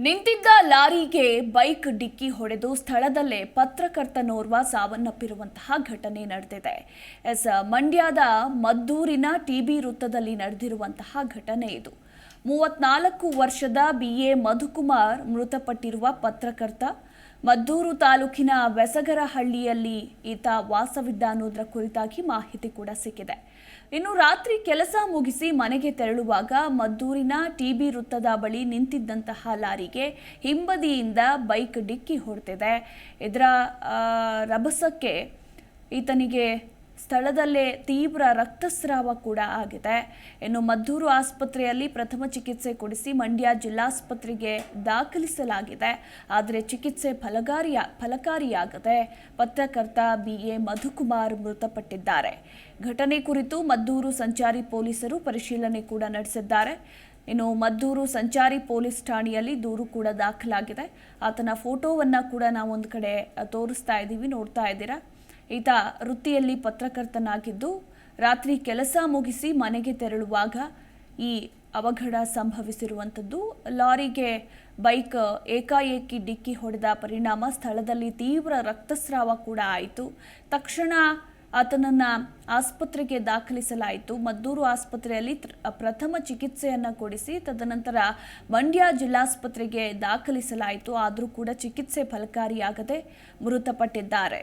ನಿಂತಿದ್ದ ಲಾರಿಗೆ ಬೈಕ್ ಡಿಕ್ಕಿ ಹೊಡೆದು ಸ್ಥಳದಲ್ಲೇ ಪತ್ರಕರ್ತನೋರ್ವ ಸಾವನ್ನಪ್ಪಿರುವಂತಹ ಘಟನೆ ನಡೆದಿದೆ. ಎಸ್, ಮಂಡ್ಯದ ಮದ್ದೂರಿನ ಟಿಬಿ ವೃತ್ತದಲ್ಲಿ ನಡೆದಿರುವಂತಹ ಘಟನೆ ಇದು. ಮೂವತ್ನಾಲ್ಕು ವರ್ಷದ ಬಿಎ ಮಧುಕುಮಾರ್ ಮೃತಪಟ್ಟಿರುವ ಪತ್ರಕರ್ತ ಮದ್ದೂರು ತಾಲೂಕಿನ ಬೆಸಗರಹಳ್ಳಿಯಲ್ಲಿ ಈತ ವಾಸವಿದ್ದ ಅನ್ನೋದರ ಕುರಿತಾಗಿ ಮಾಹಿತಿ ಕೂಡ ಸಿಕ್ಕಿದೆ. ಇನ್ನು ರಾತ್ರಿ ಕೆಲಸ ಮುಗಿಸಿ ಮನೆಗೆ ತೆರಳುವಾಗ ಮದ್ದೂರಿನ ಟಿಬಿ ವೃತ್ತದ ಬಳಿ ನಿಂತಿದ್ದಂತಹ ಲಾರಿಗೆ ಹಿಂಬದಿಯಿಂದ ಬೈಕ್ ಡಿಕ್ಕಿ ಹೊಡೆದಿದೆ. ಇದರ ರಭಸಕ್ಕೆ ಈತನಿಗೆ ಸ್ಥಳದಲ್ಲೇ ತೀವ್ರ ರಕ್ತಸ್ರಾವ ಕೂಡ ಆಗಿದೆ. ಇನ್ನು ಮದ್ದೂರು ಆಸ್ಪತ್ರೆಯಲ್ಲಿ ಪ್ರಥಮ ಚಿಕಿತ್ಸೆ ಕೊಡಿಸಿ ಮಂಡ್ಯ ಜಿಲ್ಲಾಸ್ಪತ್ರೆಗೆ ದಾಖಲಿಸಲಾಗಿದೆ. ಆದರೆ ಚಿಕಿತ್ಸೆ ಫಲಕಾರಿಯ ಫಲಕಾರಿಯಾಗದೆ ಪತ್ರಕರ್ತ ಬಿ ಎ ಮಧುಕುಮಾರ್ ಮೃತಪಟ್ಟಿದ್ದಾರೆ. ಘಟನೆ ಕುರಿತು ಮದ್ದೂರು ಸಂಚಾರಿ ಪೊಲೀಸರು ಪರಿಶೀಲನೆ ಕೂಡ ನಡೆಸಿದ್ದಾರೆ. ಇನ್ನು ಮದ್ದೂರು ಸಂಚಾರಿ ಪೊಲೀಸ್ ಠಾಣೆಯಲ್ಲಿ ದೂರು ಕೂಡ ದಾಖಲಾಗಿದೆ. ಆತನ ಫೋಟೋವನ್ನು ಕೂಡ ನಾವು ಒಂದು ಕಡೆ ತೋರಿಸ್ತಾ ಇದ್ದೀವಿ ನೋಡ್ತಾ ಇದ್ದೀರಾ? ಈತ ವೃತ್ತಿಯಲ್ಲಿ ಪತ್ರಕರ್ತನಾಗಿದ್ದು, ರಾತ್ರಿ ಕೆಲಸ ಮುಗಿಸಿ ಮನೆಗೆ ತೆರಳುವಾಗ ಈ ಅವಘಡ ಸಂಭವಿಸಿರುವಂಥದ್ದು. ಲಾರಿಗೆ ಬೈಕ್ ಏಕಾಏಕಿ ಡಿಕ್ಕಿ ಹೊಡೆದ ಪರಿಣಾಮ ಸ್ಥಳದಲ್ಲಿ ತೀವ್ರ ರಕ್ತಸ್ರಾವ ಕೂಡ ಆಯಿತು. ತಕ್ಷಣ ಆತನನ್ನು ಆಸ್ಪತ್ರೆಗೆ ದಾಖಲಿಸಲಾಯಿತು. ಮದ್ದೂರು ಆಸ್ಪತ್ರೆಯಲ್ಲಿ ಪ್ರಥಮ ಚಿಕಿತ್ಸೆಯನ್ನು ಕೊಡಿಸಿ ತದನಂತರ ಮಂಡ್ಯ ಜಿಲ್ಲಾಸ್ಪತ್ರೆಗೆ ದಾಖಲಿಸಲಾಯಿತು. ಆದರೂ ಕೂಡ ಚಿಕಿತ್ಸೆ ಫಲಕಾರಿಯಾಗದೆ ಮೃತಪಟ್ಟಿದ್ದಾರೆ.